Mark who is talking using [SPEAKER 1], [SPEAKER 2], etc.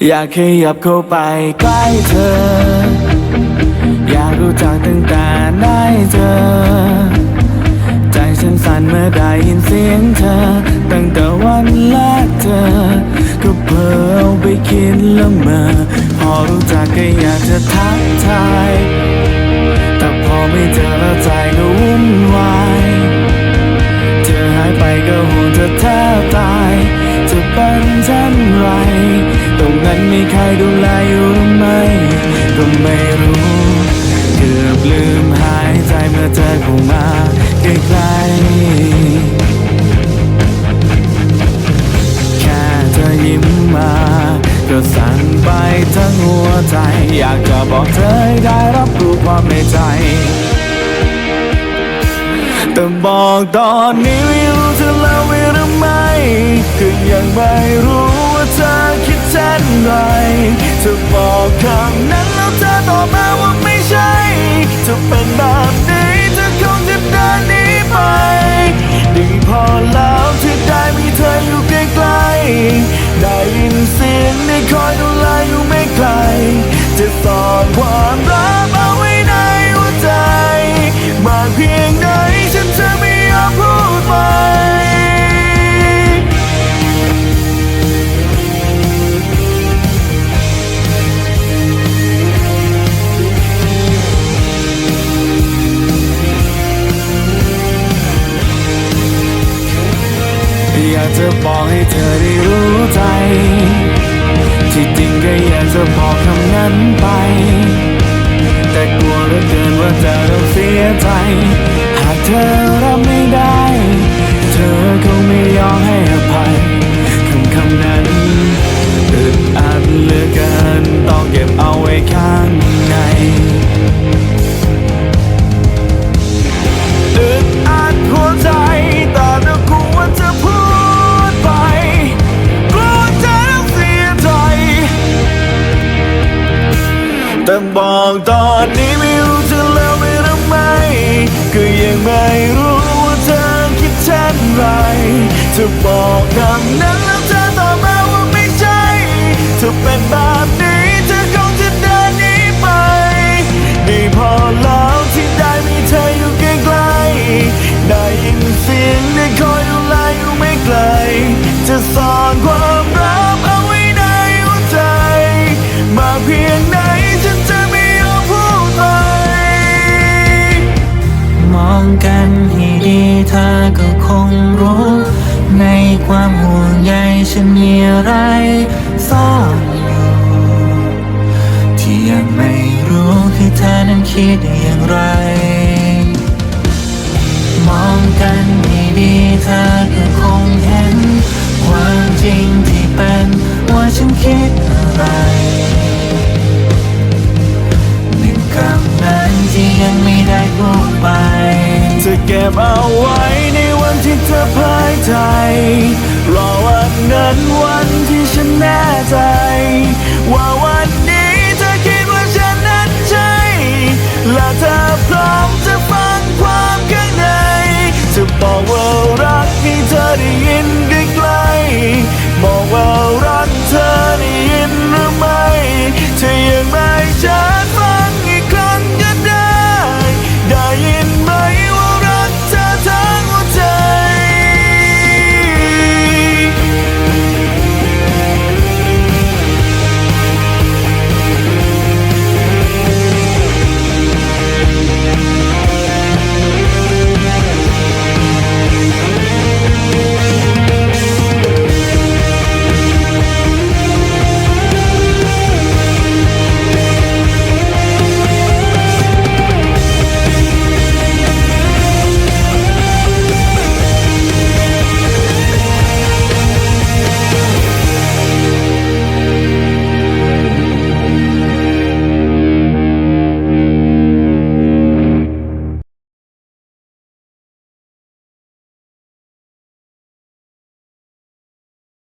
[SPEAKER 1] อยากขยับเข้าไปใกล้เธอ อยากรู้จักตั้งแต่ได้เจอ ใจฉันสั่นเมื่อได้ยินเสียงเธอ ตั้งแต่วันแรกเจอก็เพ้อไปคิดละเมอพอรู้จักก็อยากจะทักทาย แต่พอไม่เจอแล้วใจก็วุ่นวายเธอหายไปก็ห่วงเธอแทบตาย จะเป็นเช่นไร มันมีใครดูแลอยู่หรือไม่ก็ไม่รู้ เกือบลืมหายใจเมื่อเธอเข้ามาใกล้ๆแค่เธอยิ้มมา ก็สั่นไปทั้งหัวใจ อยากจะบอกเธอได้รับรู้ความในใจแต่บอกตอนนี้ไม่รู้เธอแล้วหรือไม่ก็ยังไม่รู้ว่าเธอ เช่นไรเธอบอกคำนั้นแล้วเธอตอบมาว่าไม่ใช่จะเป็นแบบนี้เธอคงจะเดินหนีไป ดีพอแล้วที่ได้มีเธออยู่ใกล้ๆได้ยินเสียงได้คอยดูแลอยู่ไม่ไกล จะสอนความรัก ที่จริงก็อยากจะบอกคำนั้นไป แต่กลัวเหลือเกินว่าจะต้องเสียใจ หากเธอรับไม่ได้ อกตอนนี้ไม่รู้จะเล่าไปหรือไม ก็ยังไม่รู้ว่าเธอคิดเช่นไรจะบอกคำนั้น เธอก็คงรู้ ในความห่วงใยฉันมีอะไรซ่อนอยู่ที่ยังไม่รู้คือเธอนั้นคิดอย่างไร มองกันดีเธอก็คงเห็น ความจริงที่็บเอาไว้ในวันที่เธอพ่ายใจ รอวันนั้นวันที่ฉันแน่ใจ
[SPEAKER 2] ว่าวันนี้เธอคิดว่าฉันนั้นใช่ และเธอพร้อมจะฟังความข้างในจะบอกว่ารักให้เธอได้ยิน